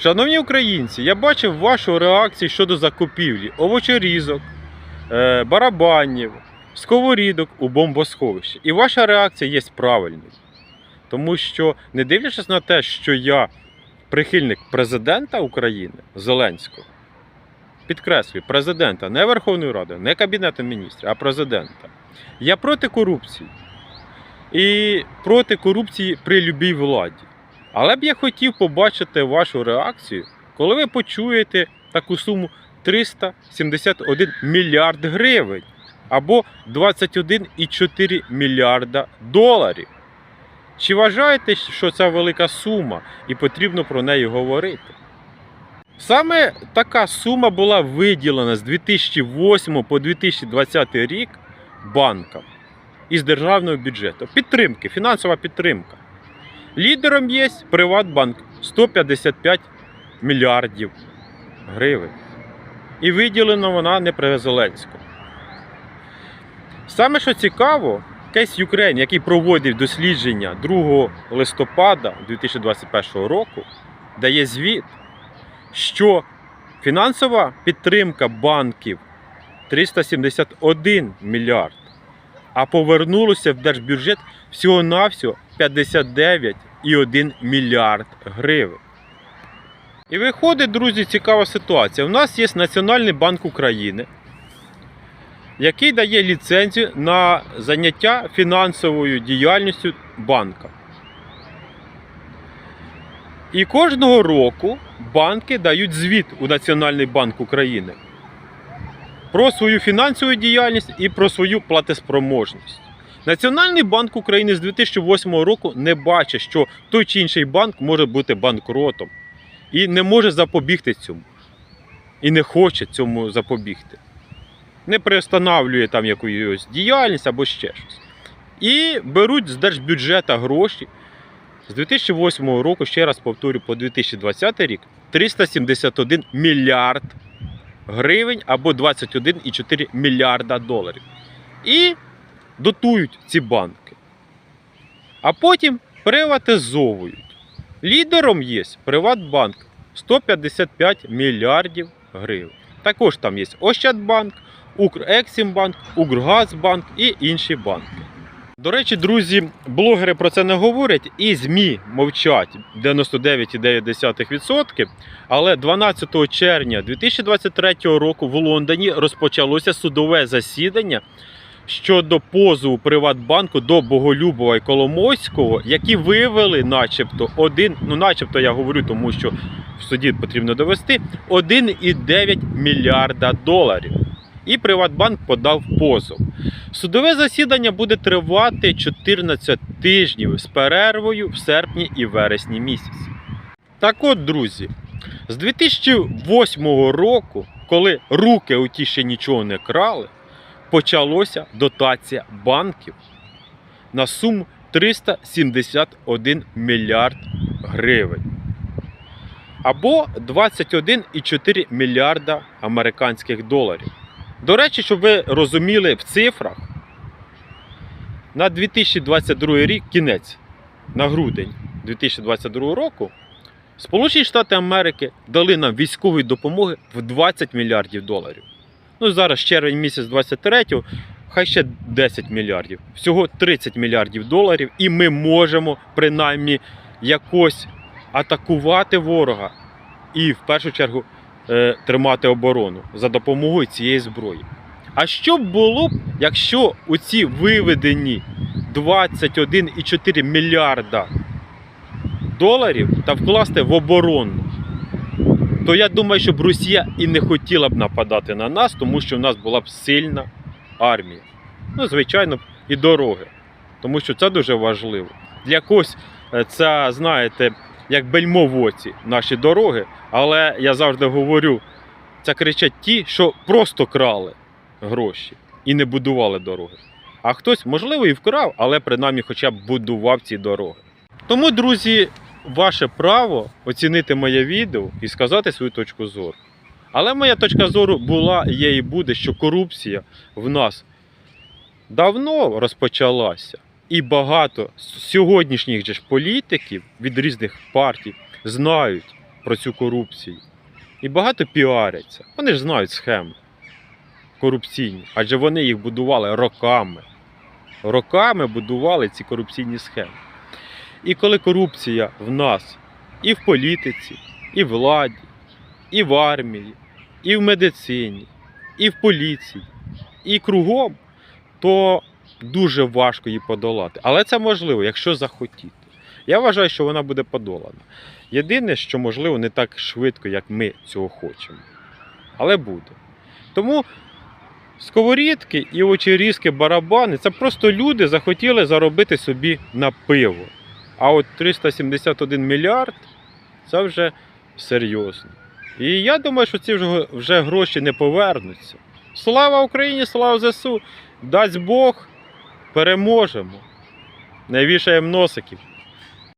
Шановні українці, я бачив вашу реакцію щодо закупівлі овочерізок, е, барабанів, сковорідок у бомбосховищі. І ваша реакція є правильною. Тому що, не дивлячись на те, що я прихильник президента України Зеленського, підкреслюю, президента, не Верховної Ради, не Кабінету міністрів, а президента. Я проти корупції. І проти корупції при любій владі. Але б я хотів побачити вашу реакцію, коли ви почуєте таку суму 371 мільярд гривень або 21,4 мільярда доларів. Чи вважаєте, що це велика сума і потрібно про неї говорити? Саме така сума була виділена з 2008 по 2020 рік банкам із державного бюджету. Підтримки, фінансова підтримка. Лідером є Приватбанк 155 мільярдів гривень. І виділена вона не при Зеленському. Саме що цікаво, Кейс Юкрейн, який проводив дослідження 2 листопада 2021 року, дає звіт, що фінансова підтримка банків 371 мільярд, а повернулося в держбюджет всього-навсього 59,1 мільярд гривень. І виходить, друзі, цікава ситуація. У нас є Національний банк України, який дає ліцензію на заняття фінансовою діяльністю банка. І кожного року банки дають звіт у Національний банк України про свою фінансову діяльність і про свою платеспроможність. Національний банк України з 2008 року не бачить, що той чи інший банк може бути банкротом і не може запобігти цьому. І не хоче цьому запобігти. Не приостанавлює там якусь діяльність або ще щось. І беруть з держбюджета гроші з 2008 року, ще раз повторю, по 2020 рік 371 мільярд гривень або 21,4 мільярда доларів. І дотують ці банки. А потім приватизовують. Лідером є Приватбанк 155 мільярдів гривень. Також там є Ощадбанк, Укрексімбанк, Укргазбанк і інші банки. До речі, друзі, блогери про це не говорять, і ЗМІ мовчать 99,9%. Але 12 червня 2023 року в Лондоні розпочалося судове засідання щодо позову Приватбанку до Боголюбова і Коломойського, які вивели, начебто, один, ну начебто я говорю, тому що в суді потрібно довести 1,9 мільярда доларів. І Приватбанк подав позов. Судове засідання буде тривати 14 тижнів з перервою в серпні і вересні місяці. Так от, друзі, з 2008 року, коли руки у ті ще нічого не крали, почалося дотація банків на суму 371 мільярд гривень. Або 21,4 мільярда американських доларів. До речі, щоб ви розуміли в цифрах, на 2022 рік, кінець, на грудень 2022 року, Сполучені Штати Америки дали нам військової допомоги в 20 мільярдів доларів. Ну, зараз червень місяць 23-го, хай ще 10 мільярдів. Всього 30 мільярдів доларів, і ми можемо принаймні якось атакувати ворога і в першу чергу тримати оборону за допомогою цієї зброї. А що б було б, якщо оці виведені 21,4 мільярда доларів та вкласти в оборону? То я думаю, щоб Росія і не хотіла б нападати на нас, тому що в нас була б сильна армія. Ну, звичайно, і дороги. Тому що це дуже важливо. Для когось е, це, знаєте, як бельмо в оці наші дороги. Але я завжди говорю, це кричать ті, що просто крали гроші і не будували дороги. А хтось, можливо, і вкрав, але принаймні хоча б будував ці дороги. Тому, друзі, ваше право оцінити моє відео і сказати свою точку зору. Але моя точка зору була, є і буде, що корупція в нас давно розпочалася. І багато сьогоднішніх же ж політиків від різних партій знають, про цю корупцію. І багато піаряться. Вони ж знають схеми корупційні, адже вони їх будували роками. Роками будували ці корупційні схеми. І коли корупція в нас і в політиці, і в владі, і в армії, і в медицині, і в поліції, і кругом, то дуже важко її подолати. Але це можливо, якщо захотіти. Я вважаю, що вона буде подолана. Єдине, що можливо не так швидко, як ми цього хочемо. Але буде. Тому сковорідки і очерізки, барабани це просто люди захотіли заробити собі на пиво. А от 371 мільярд це вже серйозно. І я думаю, що ці вже, гроші не повернуться. Слава Україні, слава ЗСУ! Дасть Бог, переможемо. Не вішаємо носиків.